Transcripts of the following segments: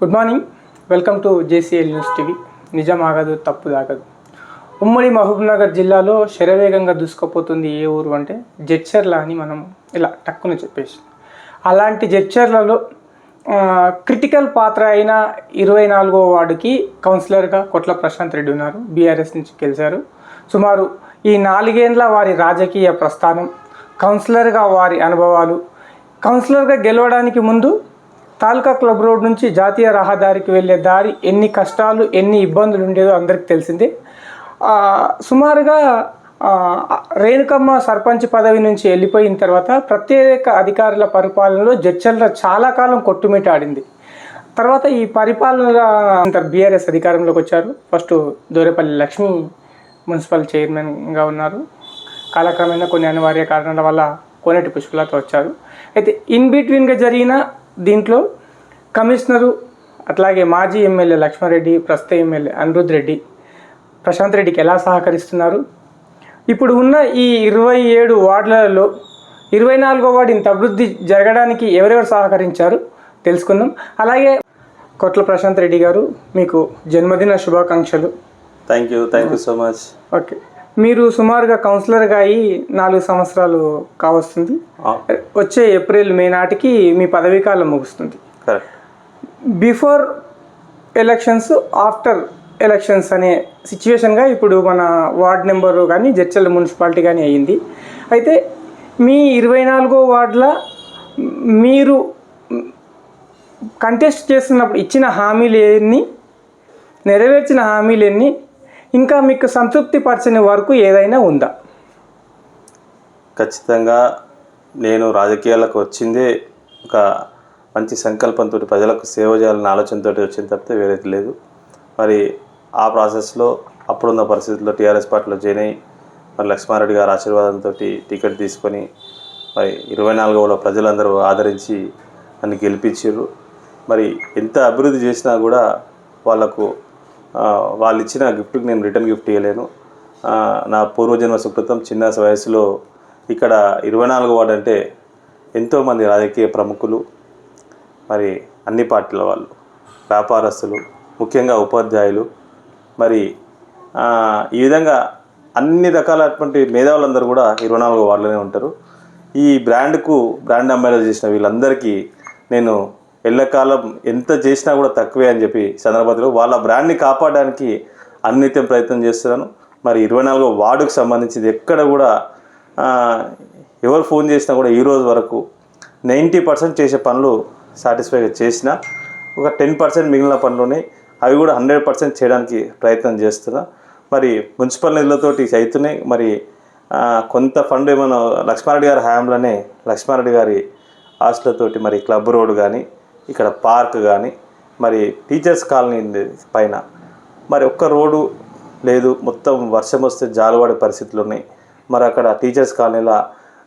Good morning welcome to JCL news TV నిజం ఆగదు తప్పు దాగదు ఉమ్మడి మహబూబ్నగర్ జిల్లాలో శరవేగంగా దూసుకుపోతుంది ఏ ఊరు అంటే జడ్చర్ల అని మనం ఇలా టక్కున చెప్పేసి. అలాంటి జడ్చర్లలో క్రిటికల్ పాత్ర అయిన ఇరవై నాలుగో వార్డుకి కౌన్సిలర్గా కొట్ల ప్రశాంత్ రెడ్డి ఉన్నారు. బీఆర్ఎస్ నుంచి గెలిచారు. సుమారు ఈ నాలుగేండ్ల వారి రాజకీయ ప్రస్థానం కౌన్సిలర్గా వారి అనుభవాలు కౌన్సిలర్గా గెలవడానికి ముందు తాలూకా క్లబ్ రోడ్ నుంచి జాతీయ రహదారికి వెళ్ళే దారి ఎన్ని కష్టాలు ఎన్ని ఇబ్బందులు ఉండేదో అందరికీ తెలిసిందే. సుమారుగా రేణుకమ్మ సర్పంచ్ పదవి నుంచి వెళ్ళిపోయిన తర్వాత ప్రత్యేక అధికారుల పరిపాలనలో జడ్చర్ల చాలా కాలం కొట్టుమిటాడింది తర్వాత ఈ పరిపాలన బీఆర్ఎస్ అధికారంలోకి వచ్చారు. ఫస్ట్ దూరేపల్లి లక్ష్మి మున్సిపల్ చైర్మన్గా ఉన్నారు. కాలక్రమేణా కొన్ని అనివార్య కారణాల వల్ల కోనేటి పుష్పలత వచ్చారు. అయితే ఇన్ బిట్వీన్గా జరిగిన దీంట్లో కమిషనరు అట్లాగే మాజీ ఎమ్మెల్యే లక్ష్మారెడ్డి ప్రస్తుత ఎమ్మెల్యే అనిరుద్ రెడ్డి ప్రశాంత్ రెడ్డికి ఎలా సహకరిస్తున్నారు? ఇప్పుడు ఉన్న ఈ ఇరవై ఏడు వార్డులలో ఇరవై నాలుగో వార్డు ఇంత అభివృద్ధి జరగడానికి ఎవరెవరు సహకరించారు తెలుసుకుందాం. అలాగే కొట్ల ప్రశాంత్ రెడ్డి గారు మీకు జన్మదిన శుభాకాంక్షలు. Thank you thank you so much okay మీరు సుమారుగా కౌన్సిలర్గా అయ్యి నాలుగు సంవత్సరాలు కావస్తుంది. వచ్చే ఏప్రిల్ మే నాటికి మీ పదవీ కాలం ముగుస్తుంది. Correct before elections after elections అనే సిచ్యువేషన్గా ఇప్పుడు మన వార్డ్ నెంబరు కానీ జడ్చల్ మున్సిపాలిటీ కానీ అయ్యింది. అయితే మీ ఇరవై నాలుగో వార్డుల మీరు కంటెస్ట్ చేస్తున్నప్పుడు ఇచ్చిన హామీలు నెరవేర్చిన హామీలేని ఇంకా మీకు సంతృప్తి పరచని వరకు ఏదైనా ఉందా? ఖచ్చితంగా నేను రాజకీయాలకు వచ్చిందే ఒక మంచి సంకల్పంతో ప్రజలకు సేవ చేయాలన్న ఆలోచనతో వచ్చిన తప్పితే వేరేది లేదు. మరి ఆ ప్రాసెస్లో అప్పుడున్న పరిస్థితుల్లో టీఆర్ఎస్ పార్టీలో జాయిన్ అయ్యి మరి లక్ష్మారెడ్డి గారి ఆశీర్వాదంతో టికెట్ తీసుకొని మరి ఇరవై నాలుగవలో ప్రజలందరూ ఆదరించి నన్ను గెలిపించారు. మరి ఎంత అభివృద్ధి చేసినా కూడా వాళ్ళకు వాళ్ళు ఇచ్చిన గిఫ్ట్కి నేను రిటర్న్ గిఫ్ట్ ఇవ్వలేను నా పూర్వజన్మ సుకృతం చిన్న వయసులో ఇక్కడ ఇరవై నాలుగు వార్డు అంటే ఎంతోమంది రాజకీయ ప్రముఖులు మరి అన్ని పార్టీల వాళ్ళు వ్యాపారస్తులు ముఖ్యంగా ఉపాధ్యాయులు. మరి ఈ విధంగా అన్ని రకాలటువంటి మేధావులందరూ కూడా ఇరవై నాలుగు వార్డులోనే ఉంటారు. ఈ బ్రాండ్కు బ్రాండ్ అంబాసిడర్ చేసిన వీళ్ళందరికీ నేను ఎల్లకాలం ఎంత చేసినా కూడా తక్కువే అని చెప్పి సందర్భంలో వాళ్ళ బ్రాండ్ని కాపాడడానికి అన్నిత్యం ప్రయత్నం చేస్తున్నాను. మరి ఇరవై నాలుగో వార్డుకు సంబంధించి ఎక్కడ కూడా ఎవరు ఫోన్ చేసినా కూడా ఈ రోజు వరకు నైంటీ పర్సెంట్ చేసే పనులు సాటిస్ఫైగా చేసిన ఒక టెన్ పర్సెంట్ మిగిలిన పనులు ఉన్నాయి అవి కూడా హండ్రెడ్ పర్సెంట్ చేయడానికి ప్రయత్నం చేస్తున్నా. మరి మున్సిపల్ నిధులతోటి అవుతున్నాయి మరి కొంత ఫండ్ ఏమైనా లక్ష్మారెడ్డి గారి హయాంలోనే లక్ష్మారెడ్డి గారి ఆస్తులతోటి మరి క్లబ్ రోడ్ కానీ ఇక్కడ పార్క్ కానీ మరి టీచర్స్ కాలనీ పైన మరి ఒక్క రోడ్డు లేదు. మొత్తం వర్షం వస్తే జాలువాడే పరిస్థితులు ఉన్నాయి. మరి అక్కడ టీచర్స్ కాలనీలో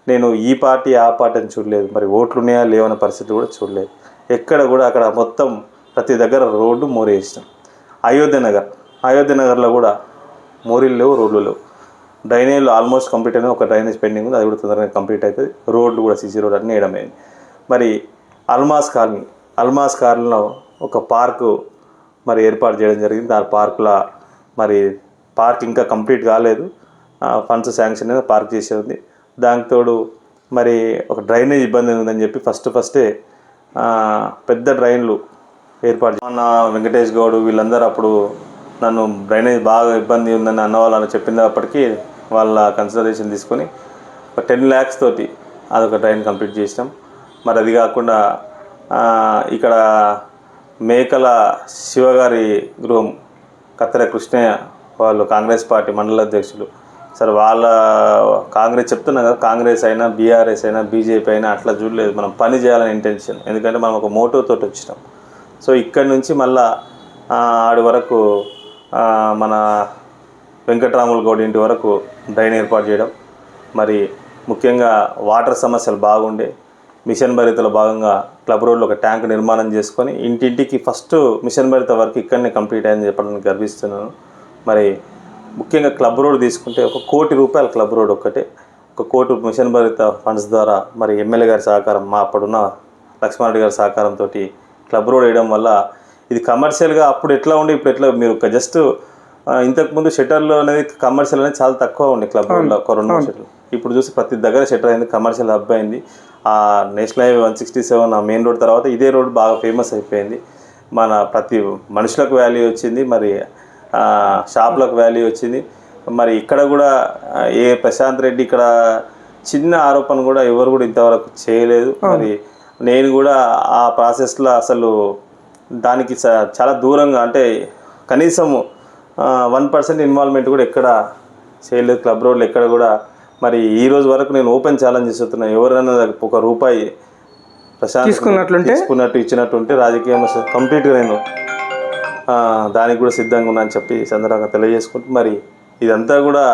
నేను ఈ పార్టీ ఆ పార్టీ అని చూడలేదు. మరి ఓట్లు ఉన్నాయా లేవన్న పరిస్థితి కూడా చూడలేదు. ఎక్కడ కూడా అక్కడ మొత్తం ప్రతి దగ్గర రోడ్డు మోరేసినాం అయోధ్య నగర్. అయోధ్య నగర్లో కూడా మోరీలు లేవు రోడ్లు లేవు. డ్రైనేజ్లు ఆల్మోస్ట్ కంప్లీట్ అయినా ఒక డ్రైనేజ్ పెండింగ్ ఉంది. అది కూడా తొందరగా కంప్లీట్ అవుతుంది. రోడ్లు కూడా సీసీ రోడ్ అన్నీ వేయడం అయింది. మరి అల్మాస్ కాలనీ. అల్మాస్ కాలనీలో ఒక పార్కు మరి ఏర్పాటు చేయడం జరిగింది. ఆ పార్కులో మరి పార్క్ ఇంకా కంప్లీట్ కాలేదు. ఫండ్స్ శాంక్షన్ అయినా పార్క్ చేసే ఉంది. దానికి తోడు మరి ఒక డ్రైనేజ్ ఇబ్బంది ఉందని చెప్పి ఫస్ట్ ఫస్టే పెద్ద డ్రైన్లు ఏర్పాటు మన వెంకటేష్ గౌడ్ వీళ్ళందరూ అప్పుడు నన్ను డ్రైనేజ్ బాగా ఇబ్బంది ఉందని అన్న వాళ్ళని చెప్పినప్పటికీ వాళ్ళ కన్సిడరేషన్ తీసుకొని ఒక టెన్ ల్యాక్స్ తోటి అదొక డ్రైన్ కంప్లీట్ చేసినాం. మరి అది కాకుండా ఇక్కడ మేకల శివగారి గృహం కత్తెర కృష్ణయ్య వాళ్ళు కాంగ్రెస్ పార్టీ మండల అధ్యక్షులు సరే వాళ్ళ కాంగ్రెస్ చెప్తున్నా కదా కాంగ్రెస్ అయినా బీఆర్ఎస్ అయినా బీజేపీ అయినా అట్లా చూడలేదు. మనం పని చేయాలని ఇంటెన్షన్ ఎందుకంటే మనం ఒక మోటోతో వచ్చినాం. సో ఇక్కడి నుంచి మళ్ళా ఆడి వరకు మన వెంకటరాముల గౌడ్ ఇంటి వరకు డ్రైన్ ఏర్పాటు చేయడం. మరి ముఖ్యంగా వాటర్ సమస్యలు బాగుండే. మిషన్ భరితలో భాగంగా క్లబ్ రోడ్లో ఒక ట్యాంక్ నిర్మాణం చేసుకొని ఇంటింటికి ఫస్ట్ మిషన్ భరిత వరకు ఇక్కడనే కంప్లీట్ అయిందని చెప్పడానికి గర్విస్తున్నాను. మరి ముఖ్యంగా క్లబ్ రోడ్ తీసుకుంటే ఒక కోటి రూపాయల క్లబ్ రోడ్ ఒక్కటే. ఒక కోటి మిషన్ భరిత ఫండ్స్ ద్వారా మరి ఎమ్మెల్యే గారి సహకారం మా అప్పుడున్న లక్ష్మారెడ్డి గారి సహకారంతో క్లబ్ రోడ్ వేయడం వల్ల ఇది కమర్షియల్గా అప్పుడు ఎట్లా ఉండే ఇప్పుడు ఎట్లా మీరు జస్ట్ ఇంతకుముందు షట్టర్లు అనేది కమర్షియల్ అనేది చాలా తక్కువ ఉండే క్లబ్ ఒక రెండు మూడు షట్టర్లు ఇప్పుడు చూసి ప్రతి దగ్గర షట్టర్ అయింది కమర్షియల్ హబ్ అయింది. ఆ national highway one sixty seven ఆ మెయిన్ రోడ్ తర్వాత ఇదే రోడ్ బాగా ఫేమస్ అయిపోయింది. మన ప్రతి మనుషులకు వాల్యూ వచ్చింది. మరి షాపులకు వాల్యూ వచ్చింది. మరి ఇక్కడ కూడా ఏ ప్రశాంత్ రెడ్డి ఇక్కడ చిన్న ఆరోపణ కూడా ఎవరు కూడా ఇంతవరకు చేయలేదు. మరి నేను కూడా ఆ ప్రాసెస్లో అసలు దానికి చాలా దూరంగా అంటే కనీసము వన్ పర్సెంట్ ఇన్వాల్వ్మెంట్ కూడా ఎక్కడ చేయలేదు. క్లబ్ రోడ్లు ఎక్కడ కూడా. మరి ఈ రోజు వరకు నేను ఓపెన్ ఛాలెంజ్ చేస్తున్నా. ఎవరైనా ఒక రూపాయి ప్రశాంత్? తీసుకున్నట్టు ఇచ్చినట్టు ఉంటే రాజకీయం కంప్లీట్గా నేను దానికి కూడా సిద్ధంగా ఉన్నా అని చెప్పి సందర్భంగా తెలియజేసుకుంటూ మరి ఇదంతా కూడా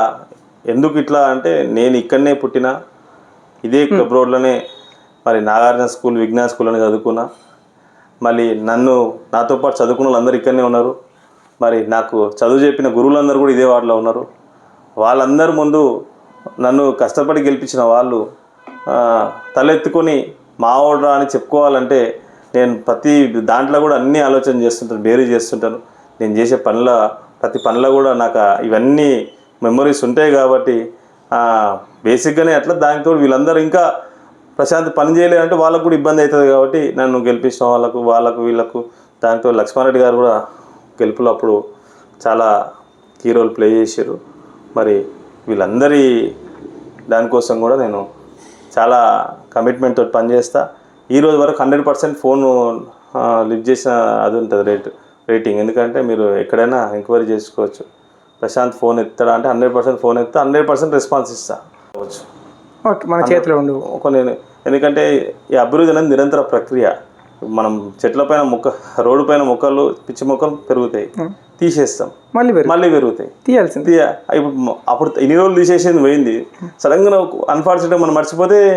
ఎందుకు ఇట్లా అంటే నేను ఇక్కడనే పుట్టిన ఇదే క్లబ్ రోడ్లోనే మరి నాగార్జున స్కూల్ విజ్ఞాన స్కూల్లోనే చదువుకున్నా మళ్ళీ నన్ను నాతో పాటు చదువుకున్న వాళ్ళు అందరూ ఇక్కడనే ఉన్నారు మరి నాకు చదువు చెప్పిన గురువులందరూ కూడా ఇదే వార్డులో ఉన్నారు వాళ్ళందరి ముందు నన్ను కష్టపడి గెలిపించిన వాళ్ళు తలెత్తుకొని మావోడ్రా అని చెప్పుకోవాలంటే నేను ప్రతి దాంట్లో కూడా అన్ని ఆలోచన చేస్తుంటాను బేరీ చేస్తుంటాను. నేను చేసే పనుల ప్రతి పనిలో కూడా నాకు ఇవన్నీ మెమరీస్ ఉంటాయి కాబట్టి బేసిక్గానే అట్లా దానితో వీళ్ళందరూ ఇంకా ప్రశాంత్ పని చేయలేదంటే వాళ్ళకు కూడా ఇబ్బంది అవుతుంది కాబట్టి నన్ను గెలిపించిన వాళ్ళకు వాళ్ళకు వీళ్ళకు దాంతో లక్ష్మారెడ్డి గారు కూడా గెలుపులో అప్పుడు చాలా కీ రోల్ ప్లే చేశారు. మరి వీళ్ళందరి దానికోసం కూడా నేను చాలా కమిట్మెంట్ తోటి పనిచేస్తా. ఈ రోజు వరకు హండ్రెడ్ పర్సెంట్ ఫోన్ లిఫ్ట్ చేసిన అది ఉంటుంది రేట్ రేటింగ్. ఎందుకంటే మీరు ఎక్కడైనా ఎంక్వైరీ చేసుకోవచ్చు. ప్రశాంత్ ఫోన్ ఎత్తాడా అంటే హండ్రెడ్ పర్సెంట్ ఫోన్ ఎత్తా హండ్రెడ్ పర్సెంట్ రెస్పాన్స్ ఇస్తా. కావచ్చు ఓకే మన చేతిలో ఉండవు కొన్ని ఎందుకంటే ఈ అభివృద్ధి అనేది నిరంతర ప్రక్రియ. మనం చెట్ల పైన మొక్క రోడ్డు పైన మొక్కలు పిచ్చి మొక్కలు పెరుగుతాయి. తీసేస్తాం. మళ్ళీ మళ్ళీ పెరుగుతాయి. తీయాల్సింది. తీయ- ఇప్పుడు అప్పుడు ఇన్ని రోజులు తీసేసింది పోయింది. సడన్గా అన్ఫార్చునేట్ మనం మర్చిపోతే.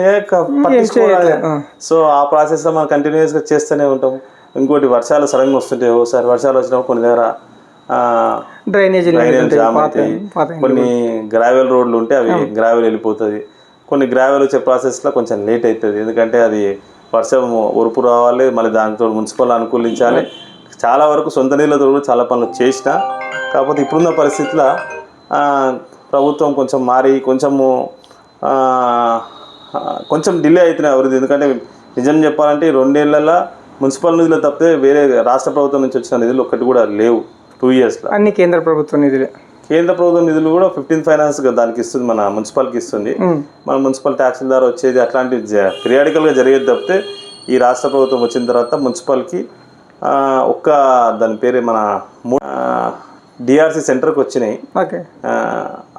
సో ఆ ప్రాసెస్లో మనం కంటిన్యూస్గా చేస్తూనే ఉంటాం. ఇంకోటి వర్షాలు సడన్గా వస్తుంటాయి ఒకసారి వర్షాలు వచ్చినప్పుడు కొన్ని దగ్గర డ్రైనేజీ జామ్ అవుతాయి. కొన్ని గ్రావెల్ రోడ్లు ఉంటే అవి గ్రావెల్ వెళ్ళిపోతుంది కొన్ని గ్రావెల్ వచ్చే ప్రాసెస్లో కొంచెం లేట్ అవుతుంది. ఎందుకంటే అది వర్షం ఉరుపు రావాలి మళ్ళీ దాంతో మున్సిపల్ అనుకూలించాలి. చాలా వరకు సొంత నీళ్ళతో కూడా చాలా పనులు చేసిన కాకపోతే ఇప్పుడున్న పరిస్థితిలో ప్రభుత్వం కొంచెం మారి కొంచెము కొంచెం డిలే అవుతున్నాయి అభివృద్ధి. ఎందుకంటే నిజం చెప్పాలంటే రెండేళ్ళలో మున్సిపల్ నిధులు తప్పితే వేరే రాష్ట్ర ప్రభుత్వం నుంచి వచ్చిన నిధులు ఒక్కటి కూడా లేవు టూ ఇయర్స్లో. అన్ని కేంద్ర ప్రభుత్వ నిధులే. కేంద్ర ప్రభుత్వం నిధులు కూడా ఫిఫ్టీన్ ఫైనాన్స్గా దానికి ఇస్తుంది మన మున్సిపల్కి ఇస్తుంది. మన మున్సిపల్ ట్యాక్స్ ద్వారా వచ్చేది అట్లాంటి పీరియాడికల్గా జరిగేది తప్పితే ఈ రాష్ట్ర ప్రభుత్వం వచ్చిన తర్వాత మున్సిపల్కి ఒక్క దాని పేరు మన డిఆర్సి సెంటర్కి వచ్చినాయి. ఓకే.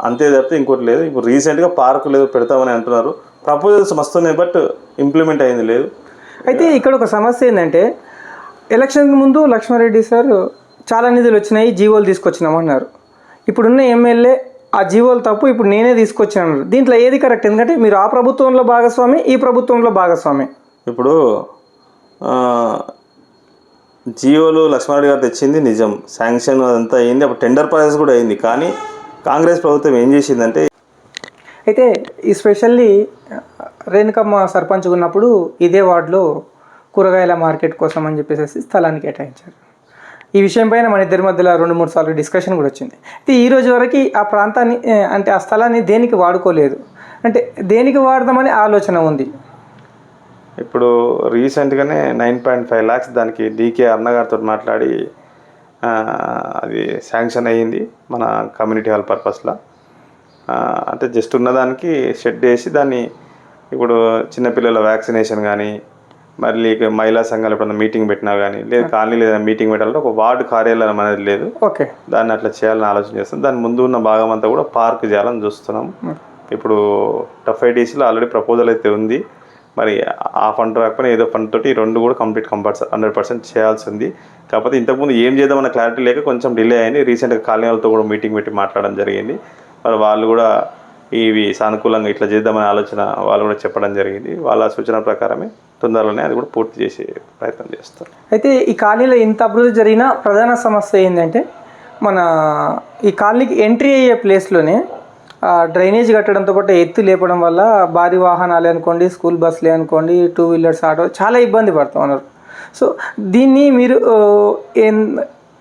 అంతే తప్పితే ఇంకోటి లేదు. ఇప్పుడు రీసెంట్గా పార్కు లేదు పెడతామని అంటున్నారు. ప్రపోజల్స్ మస్తున్నాయి బట్ ఇంప్లిమెంట్ అయింది లేదు. అయితే ఇక్కడ ఒక సమస్య ఏంటంటే ఎలక్షన్ ముందు లక్ష్మారెడ్డి సార్ చాలా నిధులు వచ్చినాయి జీవోలు తీసుకొచ్చినామన్నారు ఇప్పుడున్న ఎమ్మెల్యే ఆ జీవోలు తప్పు ఇప్పుడు నేనే తీసుకొచ్చాను దీంట్లో ఏది కరెక్ట్ ఎందుకంటే మీరు ఆ ప్రభుత్వంలో భాగస్వామి ఈ ప్రభుత్వంలో భాగస్వామి. ఇప్పుడు జియోలో లక్ష్మారెడ్డి గారు తెచ్చింది నిజం. శాంక్షన్ అదంతా అయింది. అప్పుడు టెండర్ ప్రాసెస్ కూడా అయింది. కానీ కాంగ్రెస్ ప్రభుత్వం ఏం చేసిందంటే అయితే ఈ స్పెషల్లీ రేణుకమ్మ సర్పంచ్ ఉన్నప్పుడు ఇదే వార్డులో కూరగాయల మార్కెట్ కోసం అని చెప్పేసి స్థలాన్ని కేటాయించారు. ఈ విషయం పైన మన ఇద్దరి మధ్యలో రెండు మూడు సార్లు డిస్కషన్ కూడా వచ్చింది. అయితే ఈ రోజు వరకు ఆ ప్రాంతాన్ని అంటే ఆ స్థలాన్ని దేనికి వాడుకోలేదు? అంటే దేనికి వాడదామని ఆలోచన ఉంది. ఇప్పుడు రీసెంట్గానే నైన్ పాయింట్ ఫైవ్ ల్యాక్స్ దానికి డీకే అన్నగారితో మాట్లాడి అది శాంక్షన్ అయ్యింది మన కమ్యూనిటీ హాల్ పర్పస్లో. అంటే జస్ట్ ఉన్నదానికి షెడ్ వేసి దాన్ని ఇప్పుడు చిన్నపిల్లల వ్యాక్సినేషన్ కానీ మళ్ళీ మహిళా సంఘాలు ఎప్పుడన్నా మీటింగ్ పెట్టినా కానీ లేదు కాలనీ లేదా మీటింగ్ పెట్టాలంటే ఒక వార్డు కార్యాలయం అనేది లేదు. ఓకే. దాన్ని అట్లా చేయాలని ఆలోచన చేస్తాం. దాని ముందు ఉన్న భాగం అంతా కూడా పార్క్ చేయాలని చూస్తున్నాం. ఇప్పుడు టఫ్ ఐటీసీలో ఆల్రెడీ ప్రపోజల్ అయితే ఉంది. మరి ఆ ఫండ్ రాకపోయినా ఏదో ఫండ్ తోటి రెండు కూడా కంప్లీట్ కంపల్సరీ హండ్రెడ్ పర్సెంట్ చేయాల్సి ఉంది కాకపోతే ఇంతకుముందు ఏం చేద్దామన్న క్లారిటీ లేక కొంచెం డిలే అయింది. రీసెంట్గా కాలనీలతో కూడా మీటింగ్ పెట్టి మాట్లాడడం జరిగింది. మరి వాళ్ళు కూడా ఇవి సానుకూలంగా ఇట్లా చేద్దామనే ఆలోచన వాళ్ళు కూడా చెప్పడం జరిగింది. వాళ్ళ సూచన ప్రకారమే తొందరలోనే అది కూడా పూర్తి చేసే ప్రయత్నం చేస్తారు. అయితే ఈ కాలనీలో ఇంత అభివృద్ధి జరిగిన ప్రధాన సమస్య ఏంటంటే మన ఈ కాలనీకి ఎంట్రీ అయ్యే ప్లేస్లోనే డ్రైనేజ్ కట్టడంతో పాటు ఎత్తు లేపడం వల్ల భారీ వాహనాలు అనుకోండి స్కూల్ బస్సులే అనుకోండి టూ వీలర్స్ ఆటో చాలా ఇబ్బంది పడుతూ ఉన్నారు సో దీన్ని మీరు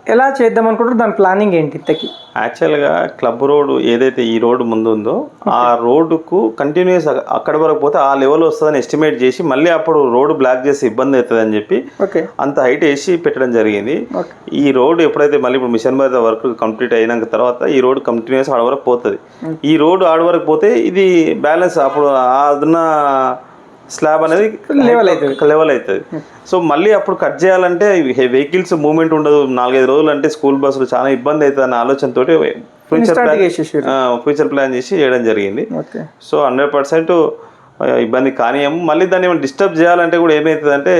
ఎలా చేద్దాం అనుకుంటారు? దాని ప్లానింగ్ ఏంటి ఇంతకి? యాక్చువల్గా క్లబ్ రోడ్ ఏదైతే ఈ రోడ్డు ముందు ఉందో ఆ రోడ్డుకు కంటిన్యూస్ అక్కడ వరకు పోతే ఆ లెవెల్ వస్తుందని ఎస్టిమేట్ చేసి మళ్ళీ అప్పుడు రోడ్డు బ్లాక్ చేసి ఇబ్బంది అవుతుంది అని చెప్పి ఓకే. అంత హైట్ వేసి పెట్టడం జరిగింది. ఈ రోడ్ ఎప్పుడైతే మళ్ళీ ఇప్పుడు మిషన్ మీద వర్క్ కంప్లీట్ అయినాక తర్వాత ఈ రోడ్ కంటిన్యూస్ ఆడ వరకు పోతుంది. ఈ రోడ్ ఆడ వరకు పోతే ఇది బ్యాలెన్స్ అప్పుడు అదున్న స్లాబ్ అనేది Level అవుతుంది. లెవెల్ అవుతుంది. సో మళ్ళీ అప్పుడు కట్ చేయాలంటే వెహికల్స్ మూవ్మెంట్ ఉండదు. నాలుగైదు రోజులు అంటే స్కూల్ బస్సులు చాలా ఇబ్బంది అవుతుంది అన్న ఆలోచనతో ఫ్యూచర్ ప్లాన్ ఫ్యూచర్ ప్లాన్ చేసి చేయడం జరిగింది. ఓకే సో హండ్రెడ్ పర్సెంట్ ఇబ్బంది కానియము మళ్ళీ దాన్ని ఏమైనా డిస్టర్బ్ చేయాలంటే కూడా ఏమవుతుందంటే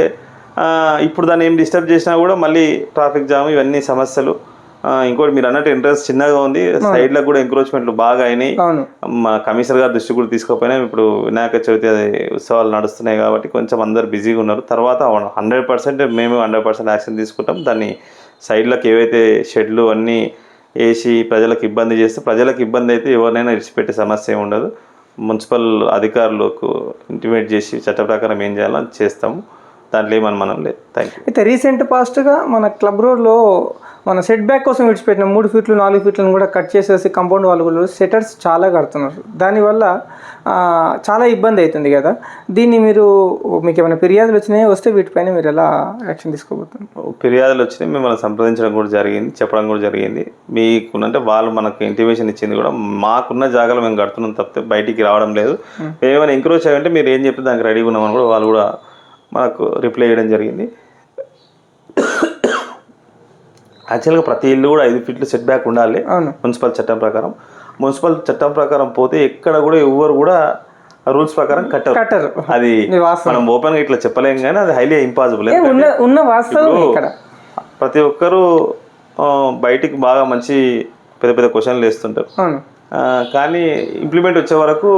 ఇప్పుడు దాన్ని ఏం డిస్టర్బ్ చేసినా కూడా మళ్ళీ ట్రాఫిక్ జామ్ ఇవన్నీ సమస్యలు. ఇంకోటి మీరు అన్నట్టు ఇంట్రెస్ట్ చిన్నగా ఉంది. సైడ్లకు కూడా ఎంక్రోచ్మెంట్లు బాగా అయినాయి. మా కమిషనర్ గారి దృష్టి కూడా తీసుకోపోయినా ఇప్పుడు వినాయక చవితి ఉత్సవాలు నడుస్తున్నాయి కాబట్టి కొంచెం అందరు బిజీగా ఉన్నారు. తర్వాత హండ్రెడ్ పర్సెంట్ మేము హండ్రెడ్ పర్సెంట్ యాక్షన్ తీసుకుంటాం. దాన్ని సైడ్లకు ఏవైతే షెడ్లు అన్నీ వేసి ప్రజలకు ఇబ్బంది చేస్తే ప్రజలకు ఇబ్బంది అయితే ఎవరినైనా ఇడిచిపెట్టే సమస్య ఉండదు. మున్సిపల్ అధికారులకు ఇంటిమేట్ చేసి చట్ట ప్రకారం ఏం చేయాలో చేస్తాము. దాంట్లో ఏమని మనం లేదు థ్యాంక్ యూ అయితే రీసెంట్ పాస్ట్గా మన క్లబ్ రోడ్లో మన సెట్ బ్యాక్ కోసం విడిచిపెట్టిన మూడు ఫీట్లు నాలుగు ఫీట్లను కూడా కట్ చేసేసి కాంపౌండ్ వాళ్ళు కూడా సెటర్స్ చాలా కడుతున్నారు. దానివల్ల చాలా ఇబ్బంది అవుతుంది కదా. దీన్ని మీరు మీకు ఏమైనా ఫిర్యాదులు వచ్చినాయి? వస్తే వీటిపైన మీరు ఎలా యాక్షన్ తీసుకోబోతున్నారు? ఫిర్యాదులు వచ్చినాయి. మిమ్మల్ని సంప్రదించడం కూడా జరిగింది చెప్పడం కూడా జరిగింది. మీకు అంటే వాళ్ళు మనకు ఇంటిమేషన్ ఇచ్చింది కూడా మాకున్న జాగాలో మేము కడుతున్నాం తప్పితే బయటికి రావడం లేదు. మేము. ఏమైనా ఎంక్రోచ్ అయ్యంటే మీరు ఏం చెప్తే దానికి రెడీగా ఉన్నామని కూడా వాళ్ళు కూడా మనకు రిప్లై చేయడం జరిగింది. యాక్చువల్గా ప్రతి ఇల్లు కూడా ఐదు ఫీట్లు సెట్ బ్యాక్ ఉండాలి. మున్సిపల్ చట్టం ప్రకారం. మున్సిపల్ చట్టం ప్రకారం పోతే ఎక్కడ కూడా ఎవ్వరు కూడా రూల్స్ ప్రకారం కట్టరు. కట్టరు. అది మనం ఓపెన్గా ఇట్లా చెప్పలేం కానీ అది హైలీ ఇంపాసిబుల్ ఉన్న వాస్తవం ఇక్కడ. ప్రతి ఒక్కరు బయటికి బాగా మంచి పెద్ద పెద్ద క్వశ్చన్లు వేస్తుంటారు. కానీ ఇంప్లిమెంట్ వచ్చే వరకు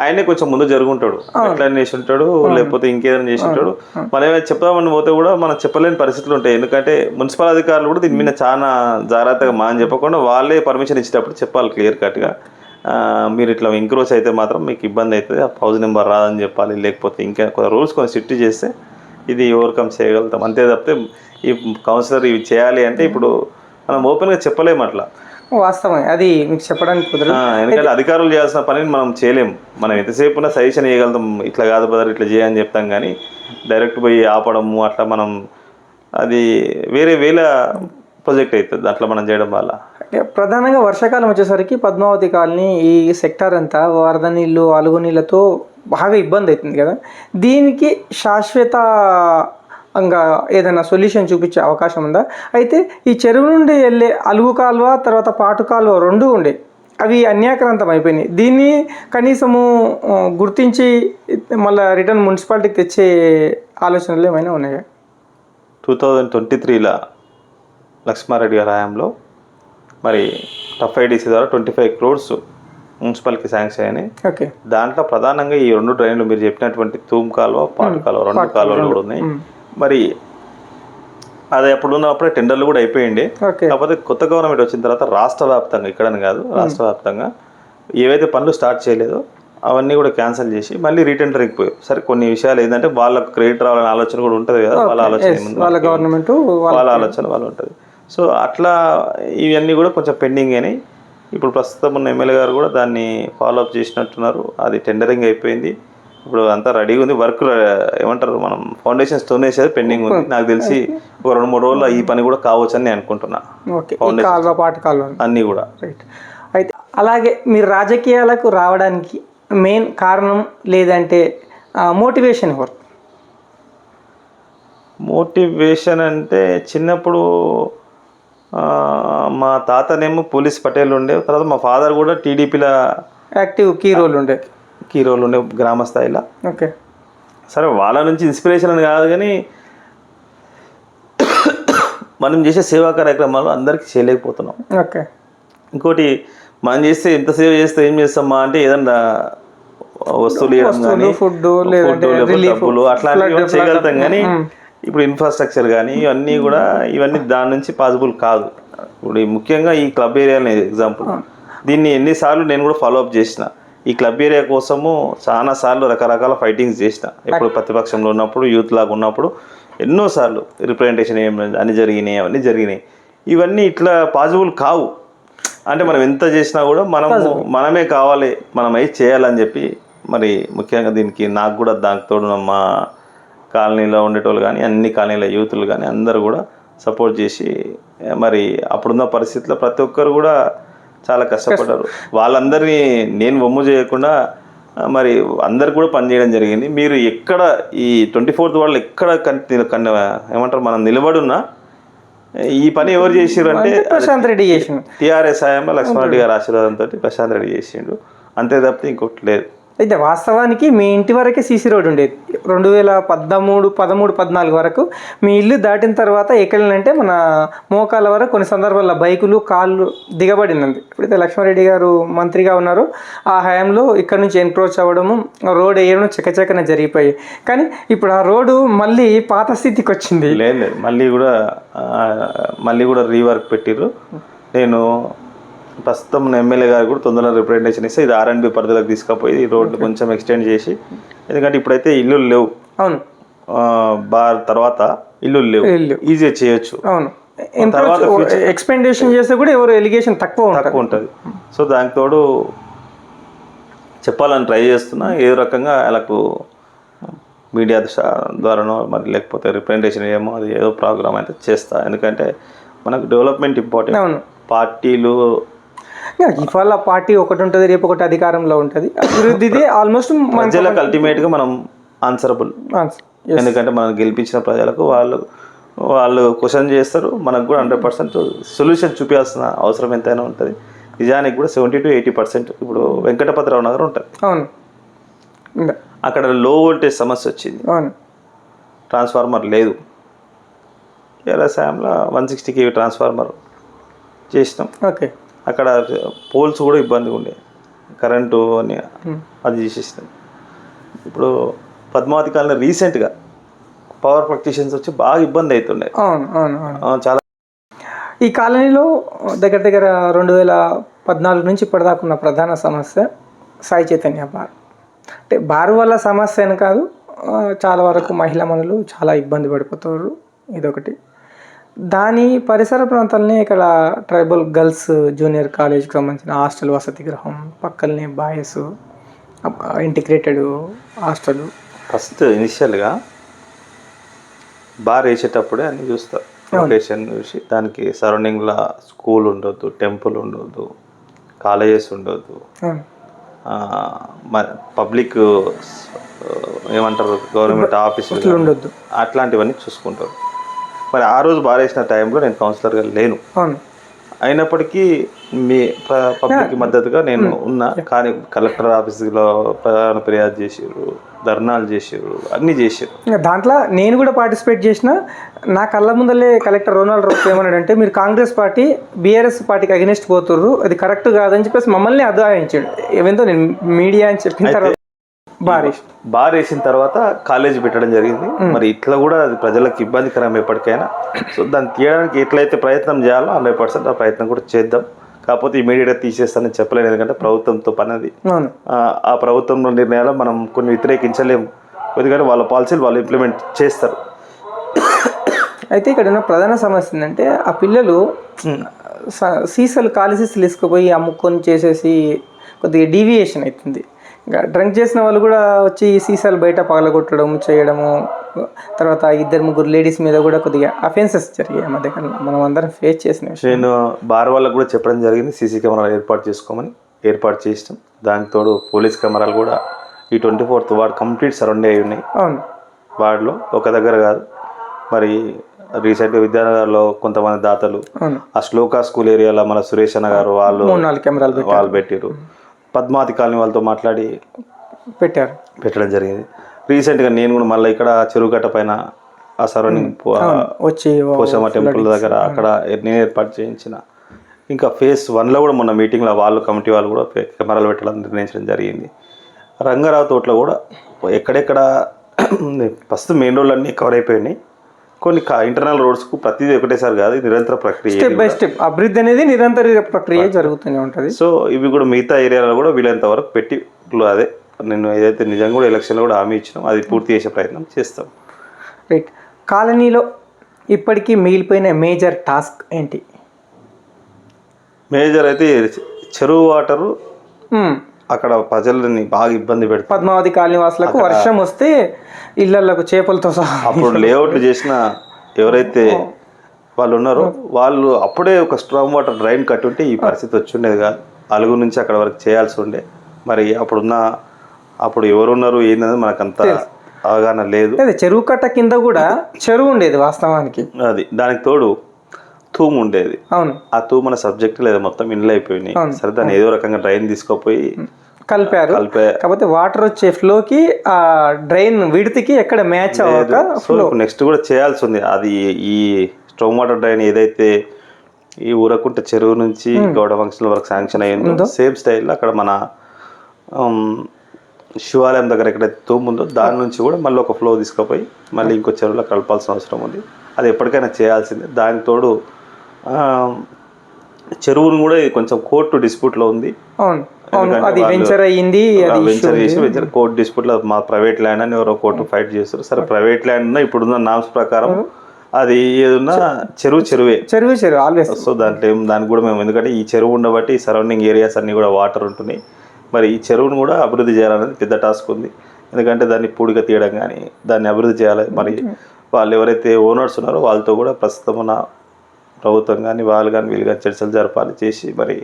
ఆయనే కొంచెం ముందు జరుగుంటాడు. ఎట్లా చేసి ఉంటాడు లేకపోతే ఇంకేదైనా చేసి ఉంటాడు మనం ఏమైనా చెప్దామని పోతే కూడా మనం చెప్పలేని పరిస్థితులు ఉంటాయి. ఎందుకంటే మున్సిపల్ అధికారులు కూడా దీని మీద చాలా జాగ్రత్తగా మనం చెప్పకుండా వాళ్ళే పర్మిషన్ ఇచ్చేటప్పుడు చెప్పాలి క్లియర్ కట్గా. మీరు ఇట్లా ఎంక్రోచ్ అయితే మాత్రం మీకు ఇబ్బంది అవుతుంది. ఆ హౌస్ నెంబర్ రాదని చెప్పాలి. లేకపోతే ఇంకా రూల్స్ కొంచెం స్ట్రిక్ట్ చేస్తే ఇది ఓవర్కమ్ చేయగలుగుతాం. అంతే తప్పితే ఈ కౌన్సిలర్ ఇవి చేయాలి అంటే ఇప్పుడు మనం ఓపెన్గా చెప్పలేము అట్లా. వాస్తవమే. అది మీకు చెప్పడానికి కుదరదు. ఎందుకంటే అధికారులు చేయాల్సిన పనిని మనం చేయలేము మనం ఎంతసేపు ఉన్న సజెషన్ చేయగలుగుతాం ఇట్లా కాదు బ్రదర్ ఇట్లా చేయని చెప్తాం కానీ డైరెక్ట్ పోయి ఆపడము అట్లా మనం అది వేరే వేల ప్రొజెక్ట్ అవుతుంది అట్లా మనం చేయడం వల్ల. ప్రధానంగా వర్షాకాలం వచ్చేసరికి పద్మావతి కాలనీ ఈ సెక్టార్ అంతా వరద నీళ్ళు అలుగు నీళ్ళతో బాగా ఇబ్బంది అవుతుంది కదా. దీనికి శాశ్వతంగా ఏదైనా సొల్యూషన్ చూపించే అవకాశం ఉందా? అయితే ఈ చెరువు నుండి వెళ్ళే అలుగు కాలువ తర్వాత పాటు కాలువ రెండు ఉండే. అవి అన్యాక్రాంతం అయిపోయినాయి. దీన్ని కనీసము గుర్తించి మళ్ళీ రిటర్న్ మున్సిపాలిటీకి తెచ్చే ఆలోచనలు ఏమైనా ఉన్నాయా? టూ థౌజండ్ ట్వంటీ త్రీలో లక్ష్మారెడ్డి గారి హయాంలో మరి టఫ్ ఐడిసి ద్వారా ట్వంటీ ఫైవ్ క్రోడ్స్ మున్సిపల్కి శాంక్షన్ అయినాయి. ఓకే. దాంట్లో ప్రధానంగా ఈ రెండు డ్రైన్లు మీరు చెప్పినటువంటి తూమ్ కాలువ పాటు కాలువ రెండు కాలువలు కూడా ఉన్నాయి. మరి అది అప్పుడు ఉన్నప్పుడే టెండర్లు కూడా అయిపోయింది కాకపోతే కొత్త గవర్నమెంట్ వచ్చిన తర్వాత రాష్ట్ర వ్యాప్తంగా ఇక్కడని కాదు రాష్ట్ర వ్యాప్తంగా ఏవైతే పనులు స్టార్ట్ చేయలేదో అవన్నీ కూడా క్యాన్సిల్ చేసి మళ్ళీ రీటెండరింగ్ పోయి సరే కొన్ని విషయాలు ఏంటంటే వాళ్ళకు క్రెడిట్ రావాలనే ఆలోచన కూడా ఉంటుంది కదా వాళ్ళ ఆలోచన వాళ్ళ గవర్నమెంట్ వాళ్ళ ఆలోచన వాళ్ళు ఉంటుంది. సో అట్లా ఇవన్నీ కూడా కొంచెం పెండింగ్ అయినాయి. ఇప్పుడు ప్రస్తుతం ఉన్న ఎమ్మెల్యే గారు కూడా దాన్ని ఫాలో అప్ చేసినట్టున్నారు. అది టెండరింగ్ అయిపోయింది. ఇప్పుడు అంతా రెడీగా ఉంది. వర్క్ ఏమంటారు మనం ఫౌండేషన్ స్టోన్ వేసేది పెండింగ్ ఉంది. నాకు తెలిసి ఒక రెండు మూడు రోజుల్లో ఈ పని కూడా కావచ్చు అని నేను అనుకుంటున్నా. కాలువ పాటు కాలువ. అన్నీ కూడా. రైట్ అయితే అలాగే మీరు రాజకీయాలకు రావడానికి మెయిన్ కారణం లేదంటే మోటివేషన్ ఎవరు? మోటివేషన్ అంటే చిన్నప్పుడు మా తాతనేమో పోలీస్ పటేల్ ఉండే తర్వాత మా ఫాదర్ కూడా టీడీపీలో యాక్టివ్ కీ రోల్ ఉండే. కీ రోల్ ఉండే గ్రామ స్థాయిలో ఓకే. సరే వాళ్ళ నుంచి ఇన్స్పిరేషన్ అని కాదు కానీ మనం చేసే సేవా కార్యక్రమాలు అందరికీ చేయలేకపోతున్నాం. ఓకే. ఇంకోటి మనం చేస్తే ఎంత సేవ చేస్తే ఏం చేస్తామా అంటే ఏదన్నా వస్తువులు ఇవ్వడం కానీ ఫుడ్ డబ్బులు అట్లాంటివి చేయగలుగుతాం కానీ ఇప్పుడు ఇన్ఫ్రాస్ట్రక్చర్ కానీ ఇవన్నీ కూడా ఇవన్నీ దాని నుంచి పాసిబుల్ కాదు. ఇప్పుడు ముఖ్యంగా ఈ క్లబ్ ఏరియా ఎగ్జాంపుల్ దీన్ని ఎన్నిసార్లు నేను కూడా ఫాలో అప్ చేసిన. ఈ క్లబ్ ఏరియా కోసము చాలా సార్లు రకరకాల ఫైటింగ్స్ చేసిన. ఎప్పుడు ప్రతిపక్షంలో ఉన్నప్పుడు యూత్ లాగా ఉన్నప్పుడు ఎన్నోసార్లు రిప్రజెంటేషన్ ఏం అన్ని జరిగినాయి అవన్నీ జరిగినాయి. ఇవన్నీ ఇట్లా పాసిబుల్ కావు. అంటే మనం ఎంత చేసినా కూడా మనము మనమే కావాలి మనం అయి చేయాలని చెప్పి మరి ముఖ్యంగా దీనికి నాకు కూడా దానికి తోడు మా కాలనీలో ఉండేటోళ్ళు కానీ అన్ని కాలనీల యూతులు కానీ అందరూ కూడా సపోర్ట్ చేసి మరి అప్పుడున్న పరిస్థితుల్లో ప్రతి ఒక్కరు కూడా చాలా కష్టపడ్డారు వాళ్ళందరినీ నేను బొమ్మ చేయకుండా మరి అందరు కూడా పనిచేయడం జరిగింది మీరు ఎక్కడ ఈ ట్వంటీ ఫోర్త్ వాళ్ళు ఎక్కడ కన్- ఏమంటారు మనం నిలబడున్నా ఈ పని ఎవరు చేసిర్రు అంటే ప్రశాంత్ రెడ్డి చేసిన టీఆర్ఎస్ హయాంలో లక్ష్మణ్ రెడ్డి గారి ఆశీర్వాదంతో ప్రశాంత్ రెడ్డి చేసిండు అంతే తప్పితే ఇంకోటి లేదు అయితే వాస్తవానికి మీ ఇంటి వరకే సీసీ రోడ్ ఉండేది. రెండు వేల పదమూడు పదమూడు పద్నాలుగు వరకు మీ ఇల్లు దాటిన తర్వాత ఎక్కడంటే మన మోకాల వరకు కొన్ని సందర్భాల్లో బైకులు కాళ్ళు దిగబడినది. ఇప్పుడైతే లక్ష్మారెడ్డి గారు మంత్రిగా ఉన్నారు. ఆ హయాంలో ఇక్కడ నుంచి ఎన్క్రోచ్ అవ్వడము రోడ్ వేయడం చకచకన జరిగిపోయాయి. కానీ ఇప్పుడు ఆ రోడ్డు మళ్ళీ పాత స్థితికి వచ్చింది. లేదు లేదు. మళ్ళీ కూడా మళ్ళీ కూడా రీవర్క్ పెట్టిర్రు. నేను ప్రస్తుతం ఉన్న ఎమ్మెల్యే గారు కూడా తొందరగా రిప్రజెంటేషన్ ఇస్తే ఇది ఆర్ఎండ్బి పరిధిలోకి తీసుకుపోయి ఈ రోడ్డు కొంచెం ఎక్స్టెండ్ చేసి ఎందుకంటే ఇప్పుడైతే ఇల్లు లేవు. అవును. బార్ తర్వాత ఇల్లు లేవు. ఈజీగా చేయొచ్చు. అవును. ఎక్స్పెండేషన్ చేస్తే కూడా ఎవరు ఎలిగేషన్ తక్కువ తక్కువ ఉంటుంది. సో దానికి తోడు చెప్పాలని ట్రై చేస్తున్నా. ఏ రకంగా వాళ్ళకు మీడియా ద్వారానో మరి లేకపోతే రిప్రజెంటేషన్ ఏమో అది ఏదో ప్రోగ్రామ్ అయితే చేస్తా. ఎందుకంటే మనకు డెవలప్మెంట్ ఇంపార్టెంట్ అవును. పార్టీలు ఇవాళ పార్టీ ఒకటి ఉంటుంది రేపు ఒకటి అధికారంలో ఉంటుంది. అభివృద్ధిది ఆల్మోస్ట్ ప్రజలకు అల్టిమేట్గా మనం ఆన్సరబుల్ ఎందుకంటే మనం గెలిపించిన ప్రజలకు వాళ్ళు వాళ్ళు క్వశ్చన్ చేస్తారు మనకు కూడా హండ్రెడ్ పర్సెంట్ సొల్యూషన్ చూపించాల్సిన అవసరం ఎంతైనా ఉంటుంది. నిజానికి కూడా సెవెంటీ టు ఎయిటీ పర్సెంట్ ఇప్పుడు వెంకటపతిరావు నగర్ ఉంటుంది. అవును. అక్కడ లో వోల్టేజ్ సమస్య వచ్చింది. అవును. ట్రాన్స్ఫార్మర్ లేదు. వ్యవసాయంలో వన్ సిక్స్టీ కేవీ ట్రాన్స్ఫార్మర్ చేసినాం. ఓకే. అక్కడ పోల్స్ కూడా ఇబ్బందిగా ఉండే. కరెంటు అని అది చేసేసినాం ఇప్పుడు పద్మావతి కాలంలో రీసెంట్గా పవర్ ఫ్లక్చుయేషన్స్ వచ్చి బాగా ఇబ్బంది అవుతుండే అవును అవును అవును. ఆ, చాలా ఈ కాలనీలో దగ్గర దగ్గర రెండు వేల పద్నాలుగు నుంచి ఇప్పటిదాకా ఉన్న ప్రధాన సమస్య సాయి చైతన్య బార్. అంటే బార్ వల్ల సమస్య అని కాదు చాలా వరకు మహిళా మనులు చాలా ఇబ్బంది పడిపోతారు. ఇదొకటి. దాని పరిసర ప్రాంతాలనే ఇక్కడ ట్రైబల్ గర్ల్స్ జూనియర్ కాలేజ్కి సంబంధించిన హాస్టల్ వసతి గృహం పక్కనే బాయ్స్ ఇంటిగ్రేటెడ్ హాస్టల్. ఫస్ట్ ఇనిషియల్గా బార్ వేసేటప్పుడే అన్ని చూస్తారు లొకేషన్ చూసి దానికి సరౌండింగ్లో స్కూల్ ఉండొద్దు టెంపుల్ ఉండొద్దు కాలేజెస్ ఉండొద్దు. పబ్లిక్ ఏమంటారు గవర్నమెంట్ ఆఫీసులు ఉండొద్దు. అట్లాంటివన్నీ చూసుకుంటారు. మరి ఆ రోజు బారేసిన టైంలో నేను కౌన్సిలర్గా లేను. అవును. అయినప్పటికీ మీ పబ్లిక్ మద్దతుగా నేను ఉన్నా. కానీ కలెక్టర్ ఆఫీసులో ప్రధాన ఫిర్యాదు చేసిర్రు ధర్నాలు చేసిర్రు అన్నీ చేసిర్రు. ఇంకా దాంట్లో నేను కూడా పార్టిసిపేట్ చేసిన నా కళ్ళ ముందలే కలెక్టర్ రొనాల్డ్ రోప్ ఏమన్నాడంటే మీరు కాంగ్రెస్ పార్టీ బీఆర్ఎస్ పార్టీకి అగెనిస్ట్ పోతుర్రు. అది కరెక్ట్ కాదని చెప్పేసి మమ్మల్ని అధ్వాయించాడు. ఏమంతో నేను మీడియా అని చెప్పిన తర్వాత బార్ వేసిన తర్వాత కాలేజీ పెట్టడం జరిగింది. మరి ఇట్లా కూడా అది ప్రజలకు ఇబ్బందికరం ఎప్పటికైనా. సో దాన్ని తీయడానికి ఎట్లయితే ప్రయత్నం చేయాలో హండ్రెడ్ పర్సెంట్ ఆ ప్రయత్నం కూడా చేద్దాం. కాకపోతే ఇమీడియట్గా తీసేస్తానని చెప్పలేను. ఎందుకంటే ప్రభుత్వంతో పనది. అవును. ఆ, ప్రభుత్వంలో నిర్ణయాలు మనం కొన్ని వ్యతిరేకించలేము. ఎందుకంటే వాళ్ళ పాలసీలు వాళ్ళు ఇంప్లిమెంట్ చేస్తారు. అయితే ఇక్కడ ఉన్న ప్రధాన సమస్య ఏంటంటే ఆ పిల్లలు సీసాలు ఖాళీ సీసాలు తీసుకుపోయి అమ్ముకొని చేసేసి కొద్దిగా డీవియేషన్ అవుతుంది. డ్రంక్ చేసిన వాళ్ళు కూడా వచ్చి ఈ సీసాలు బయట పగలగొట్టడం చేయడము తర్వాత ఇద్దరు ముగ్గురు లేడీస్ మీద కూడా కొద్దిగా అఫెన్సెస్ జరిగాయి మధ్యకాలంలో మనం అందరం ఫేస్ చేసిన నేను బార్ వాళ్ళకు కూడా చెప్పడం జరిగింది సీసీ కెమెరాలు ఏర్పాటు చేసుకోమని. ఏర్పాటు చేసినాం. దానికి తోడు పోలీస్ కెమెరాలు కూడా ఈ twenty fourth ward complete surround అయి ఉన్నాయి. అవును. వార్డులో ఒక దగ్గర కాదు. మరి రీసెంట్గా విద్యానగర్లో కొంతమంది దాతలు ఆ శ్లోకా స్కూల్ ఏరియాలో మన సురేష్ అన్న గారు వాళ్ళు వాళ్ళు పెట్టారు పద్మావతి కాలనీ వాళ్ళతో మాట్లాడి పెట్టారు. పెట్టడం జరిగింది. రీసెంట్గా నేను కూడా మళ్ళీ ఇక్కడ చెరువుగట్ట పైన ఆ సరౌండింగ్ వచ్చి పోషమ్మ టెంపుల్ దగ్గర అక్కడ నేను ఏర్పాటు చేయించిన. ఇంకా ఫేస్ వన్లో కూడా మొన్న మీటింగ్లో వాళ్ళు కమిటీ వాళ్ళు కూడా కెమెరాలు పెట్టాలని నిర్ణయించడం జరిగింది. రంగారావు తోటలో కూడా ఎక్కడెక్కడ ఫస్ట్ మెయిన్ రోడ్లు అన్నీ కవర్ అయిపోయినాయి. కొన్ని ఇంటర్నల్ రోడ్స్కు ప్రతిదీ ఒకటేసారి కాదు నిరంతర ప్రక్రియ. స్టెప్ బై స్టెప్ అభివృద్ధి అనేది నిరంతర ప్రక్రియ జరుగుతూనే ఉంటుంది. సో ఇవి కూడా మిగతా ఏరియాలో కూడా వీలైనంత వరకు పెట్టి అదే నేను ఏదైతే నిజంగా కూడా ఎలక్షన్లో కూడా హామీ ఇచ్చినాం అది పూర్తి చేసే ప్రయత్నం చేస్తాం. రైట్ కాలనీలో ఇప్పటికీ మిగిలిపోయిన మేజర్ టాస్క్ ఏంటి? మేజర్ అయితే చెరువు వాటరు. అక్కడ ప్రజలని బాగా ఇబ్బంది పెడుతుంది పద్మావతి కాలనీ వాసులకు వర్షం వస్తే ఇళ్ళకు చేపలతో సహా అప్పుడు లేఅవుట్లు చేసిన ఎవరైతే వాళ్ళు ఉన్నారో వాళ్ళు అప్పుడే ఒక స్ట్రాంగ్ వాటర్ డ్రైన్ కట్టుంటే ఈ పరిస్థితి వచ్చి ఉండేది కాదు అలుగు నుంచి అక్కడ వరకు చేయాల్సి ఉండే. మరి అప్పుడున్న అప్పుడు ఎవరున్నారు ఏంటనేది మనకంత అవగాహన లేదు. అదే చెరువు కట్ట కింద కూడా చెరువు ఉండేది వాస్తవానికి. అది. దానికి తోడు తూము ఉండేది. అవును. ఆ తూము మన సబ్జెక్ట్ లేదా మొత్తం ఇండ్లు అయిపోయినాయి. సరే దాన్ని ఏదో రకంగా డ్రైన్ తీసుకుపోయి కలిపారు. కలిపే కాకపోతే వాటర్ వచ్చే ఫ్లోకి ఆ డ్రైన్ విడితికి ఎక్కడ మ్యాచ్ అవ్వక ఇప్పుడు నెక్స్ట్ కూడా చేయాల్సి ఉంది. అది ఈ స్ట్రోమ్ వాటర్ డ్రైన్ ఏదైతే ఈ ఊరకుంట చెరువు నుంచి గౌడ ఫంక్షన్ వరకు శాంక్షన్ అయ్యిందో సేమ్ స్టైల్లో అక్కడ మన శివాలయం దగ్గర ఎక్కడైతే తూము ఉందో దాని నుంచి కూడా మళ్ళీ ఒక ఫ్లో తీసుకుపోయి మళ్ళీ ఇంకో చెరువులో కలపాల్సిన అవసరం ఉంది. అది ఎప్పటికైనా చేయాల్సిందే. దానికి తోడు చెరువును కూడా కొంచెం కోర్టు డిస్ప్యూట్లో ఉంది. అవును. అది వెంచర్ అయ్యింది వెంచర్ చేసి వెంచర్ కోర్టు డిస్ప్యూట్లో మా ప్రైవేట్ ల్యాండ్ అని ఎవరో కోర్టు ఫైట్ చేస్తారు. సరే ప్రైవేట్ ల్యాండ్ ఉన్న ఇప్పుడున్న నామ్స్ ప్రకారం అది ఏదన్నా చెరువు చెరువే. చెరువు చెరువు ఆల్వేస్ సో దాంట్లో ఏం దానికి కూడా మేము ఎందుకంటే ఈ చెరువు ఉండబట్టి ఈ సరౌండింగ్ ఏరియాస్ అన్ని కూడా వాటర్ ఉంటున్నాయి. మరి ఈ చెరువును కూడా అభివృద్ధి చేయాలనేది పెద్ద టాస్క్ ఉంది. ఎందుకంటే దాన్ని పూడిక తీయడం కానీ దాన్ని అభివృద్ధి చేయాలి. మరి వాళ్ళు ఎవరైతే ఓనర్స్ ఉన్నారో వాళ్ళతో కూడా ప్రస్తుతం ఉన్న ప్రభుత్వం కానీ వాళ్ళు కానీ వీళ్ళు కానీ చర్చలు జరపాలి చేసి మరి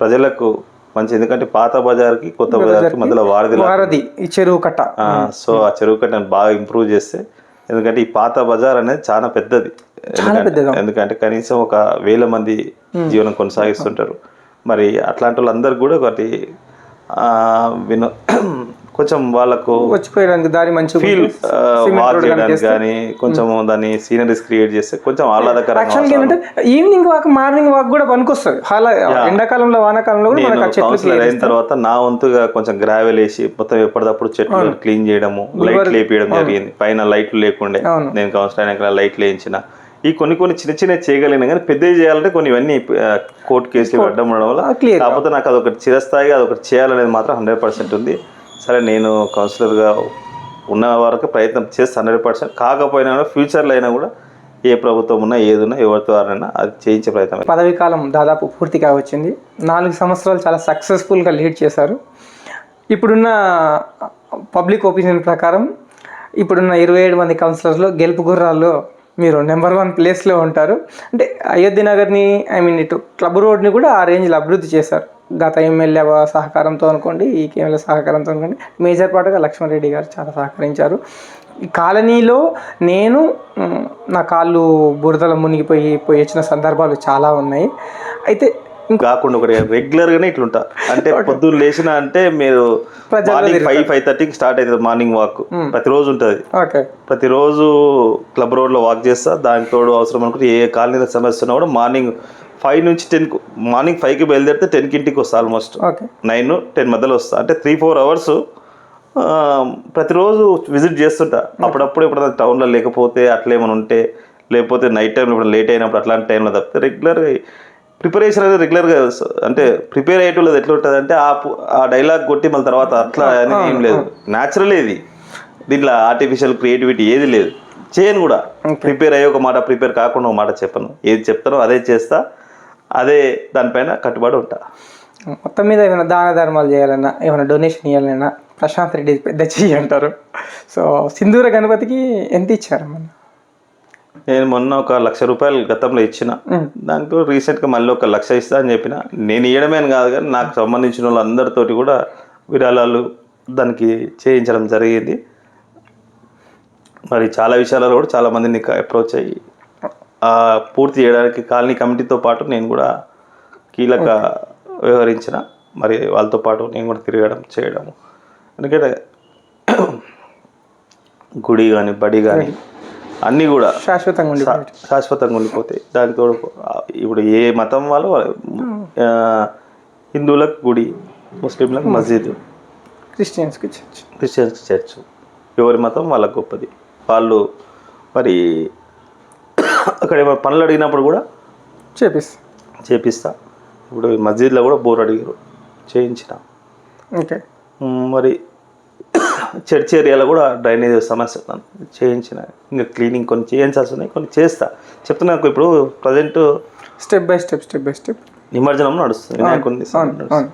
ప్రజలకు మంచి ఎందుకంటే పాత బజార్కి కొత్త బజార్కి మధ్యలో వారధి వారధి ఈ చెరువు కట్ట. సో ఆ చెరువు కట్టను బాగా ఇంప్రూవ్ చేస్తే ఎందుకంటే ఈ పాత బజార్ అనేది చాలా పెద్దది. ఎందుకంటే కనీసం ఒక వేల మంది జీవనం కొనసాగిస్తుంటారు. మరి అట్లాంటి వాళ్ళందరూ కూడా ఒకటి వినో కొంచెం వాళ్ళకు వచ్చిపోయడానికి దారి మంచి ఫీల్ వాక్ చేయడానికి కానీ కొంచెం దాన్ని సీనరీస్ క్రియేట్ చేస్తే కొంచెం ఆహ్లాదకరంగా యాక్చువల్గా ఏంటంటే ఈవినింగ్ వాక్ మార్నింగ్ వాక్ కూడా పనికొస్తుంది. అలా ఎండాకాలంలో వానాకాలంలో కూడా మనకు కౌన్సిలర్ అయిన తర్వాత నా వంతుగా కొంచెం గ్రావెల్ వేసి మొత్తం ఎప్పటికప్పుడు చెట్లు క్లీన్ చేయడము లైట్లు వేపించడం జరిగింది. పైన లైట్లు లేకుండే. నేను కౌన్సిలర్ అయినాక లైట్లు వేయించిన ఈ కొన్ని కొన్ని చిన్న చిన్న చేయగలిగిన కానీ పెద్దవి చేయాలంటే కొన్ని ఇవన్నీ కోర్టు కేసులు అడ్డం ఉండడం వల్ల. కాకపోతే నాకు అదొకటి చిరస్థాయిగా అదొకటి చేయాలనేది మాత్రం హండ్రెడ్ పర్సెంట్ ఉంది. సరే నేను కౌన్సిలర్గా ఉన్న వరకు ప్రయత్నం చేస్తాను హండ్రెడ్ పర్సెంట్. కాకపోయినా కూడా ఫ్యూచర్లో అయినా కూడా ఏ ప్రభుత్వం ఉన్నా ఏది ఉన్నా ఎవరితో అది చేయించే ప్రయత్నం. పదవీ కాలం దాదాపు పూర్తిగా వచ్చింది. నాలుగు సంవత్సరాలు చాలా సక్సెస్ఫుల్గా లీడ్ చేశారు. ఇప్పుడున్న పబ్లిక్ ఒపీనియన్ ప్రకారం ఇప్పుడున్న ఇరవై ఏడు మంది కౌన్సిలర్స్లో గెలుపు గుర్రాల్లో మీరు నెంబర్ వన్ ప్లేస్లో ఉంటారు. అంటే అయోధ్య నగర్ని ఐ మీన్ ఇటు క్లబ్ రోడ్ని కూడా ఆ రేంజ్లో అభివృద్ధి చేశారు. గత ఎమ్మెల్యే సహకారంతో అనుకోండి ఈ కేఎంఎల్ఏ సహకారంతో అనుకోండి మేజర్ పాటుగా లక్ష్మణరెడ్డి గారు చాలా సహకరించారు. ఈ కాలనీలో నేను నా కాళ్ళు బురదలో మునిగిపోయి పోయి వచ్చిన సందర్భాలు చాలా ఉన్నాయి. అయితే కాకుండా ఒకటి రెగ్యులర్ గానే ఇట్లుంటా. అంటే పొద్దున్న లేచిన అంటే మీరు మార్నింగ్ ఫైవ్ ఫైవ్ థర్టీకి స్టార్ట్ అవుతుంది మార్నింగ్ వాక్. ప్రతిరోజు ఉంటుంది. ఓకే. ప్రతిరోజు క్లబ్ రోడ్లో వాక్ చేస్తా. దానికి తోడు అవసరం అనుకుంటే ఏ కాలనీలో సమస్య ఉన్నా కూడా మార్నింగ్ ఫైవ్ నుంచి టెన్ మార్నింగ్ ఫైవ్కి బయలుదేరితే టెన్కి ఇంటికి వస్తా ఆల్మోస్ట్ నైన్ టెన్ మధ్యలో వస్తా. అంటే త్రీ ఫోర్ అవర్స్ ప్రతిరోజు విజిట్ చేస్తుంటా. అప్పుడప్పుడు ఎప్పుడైనా టౌన్లో లేకపోతే అట్లా ఏమైనా ఉంటే లేకపోతే నైట్ టైంలో ఇప్పుడు లేట్ అయినప్పుడు అట్లాంటి టైంలో తప్పితే రెగ్యులర్గా ప్రిపరేషన్ అనేది రెగ్యులర్గా అంటే ప్రిపేర్ అయ్యేటోళ్ళది ఎట్లా ఉంటుంది అంటే ఆ ఆ డైలాగ్ కొట్టి మళ్ళీ తర్వాత అట్లా అని ఏం లేదు. న్యాచురల్ ఇది. దీంట్లో ఆర్టిఫిషియల్ క్రియేటివిటీ ఏది లేదు. చేయను కూడా. ప్రిపేర్ అయ్యే ఒక మాట ప్రిపేర్ కాకుండా ఒక మాట చెప్పను. ఏది చెప్తానో అదే చేస్తా. అదే దానిపైన కట్టుబడి ఉంటా. మొత్తం మీద ఏమైనా దాన ధర్మాలు చేయాలన్నా ఏమైనా డొనేషన్ ఇవ్వాలన్నా ప్రశాంత్ రెడ్డి పెద్ద చెయ్యి అంటారు. సో సింధూర గణపతికి ఎంత ఇచ్చారమ్మా? నేను మొన్న ఒక లక్ష రూపాయలు గతంలో ఇచ్చిన. దాంతో రీసెంట్గా మళ్ళీ ఒక లక్ష ఇస్తా అని చెప్పిన. నేను ఇవ్వడమే కాదు కానీ నాకు సంబంధించిన వాళ్ళందరితోటి కూడా విరాళాలు దానికి చేయించడం జరిగింది. మరి చాలా విషయాలలో కూడా చాలా మందిని అప్రోచ్ అయ్యి పూర్తి చేయడానికి కాలనీ కమిటీతో పాటు నేను కూడా కీలక వ్యవహరించిన మరి వాళ్ళతో పాటు నేను కూడా తిరగడం చేయడం ఎందుకంటే గుడి కానీ బడి కానీ అన్నీ కూడా శాశ్వతంగా ఉండి శాశ్వతంగా ఉండిపోతాయి. దానికి తోడు ఇప్పుడు ఏ మతం వాళ్ళు ఆ, హిందువులకు గుడి ముస్లింలకు మస్జిద్ క్రిస్టియన్స్కి చర్చ్. Christians church. ఎవరి మతం వాళ్ళకు గొప్పది. వాళ్ళు మరి అక్కడ ఏమైనా పనులు అడిగినప్పుడు కూడా చేపిస్తా. చేపిస్తా. ఇప్పుడు మస్జిద్లో కూడా బోర్ అడిగారు చేయించిన. ఓకే. మరి చర్చ్ ఏరియాలో కూడా డ్రైనేజ్ సమస్య చేయించిన. ఇంకా క్లీనింగ్ కొన్ని చేయించాల్సి ఉన్నాయి కొన్ని చేస్తా. చెప్తున్నా నాకు ఇప్పుడు present step by step step by step. నిమజ్జనం నడుస్తుంది అవును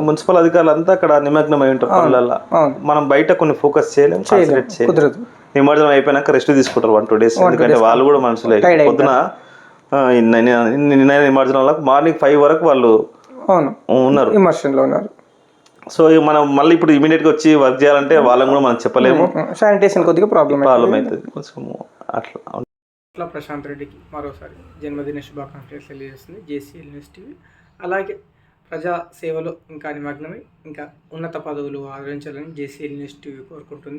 మున్సిపల్ అధికారులు అంతా అక్కడ నిమగ్నం అయి ఉంటారు పనులలో మనం బయట కొన్ని ఫోకస్ చేయలేం కాన్సన్ట్రేట్ చేయలేం. కుదరదు. నిమజ్జనం అయిపోయినాక రెస్ట్ తీసుకుంటారు వన్ టూ డేస్ ఎందుకంటే వాళ్ళు కూడా మనుషులే. పొద్దున నిన్న నిన్న నిమజ్జనంలో మార్నింగ్ ఫైవ్ వరకు వాళ్ళు ఉన్నారు. ఇమర్షన్లో ఉన్నారు. సో ఇక మనం మళ్ళీ ఇప్పుడు ఇమీడియట్గా వచ్చి వర్క్ చేయాలంటే వాళ్ళని కూడా మనం చెప్పలేము. శానిటేషన్ కొద్దిగా ప్రాబ్లం ప్రాబ్లం అవుతుంది కొంచెం అట్లా. అట్లా ప్రశాంత్ రెడ్డికి మరోసారి జన్మదిన శుభాకాంక్షలు తెలియజేస్తుంది. JCL news TV. అలాగే ప్రజా సేవలో ఇంకా నిమగ్నమై ఇంకా ఉన్నత పదవులు ఆదరించాలని జేసీఎల్ న్యూస్ టీవీ కోరుకుంటుంది.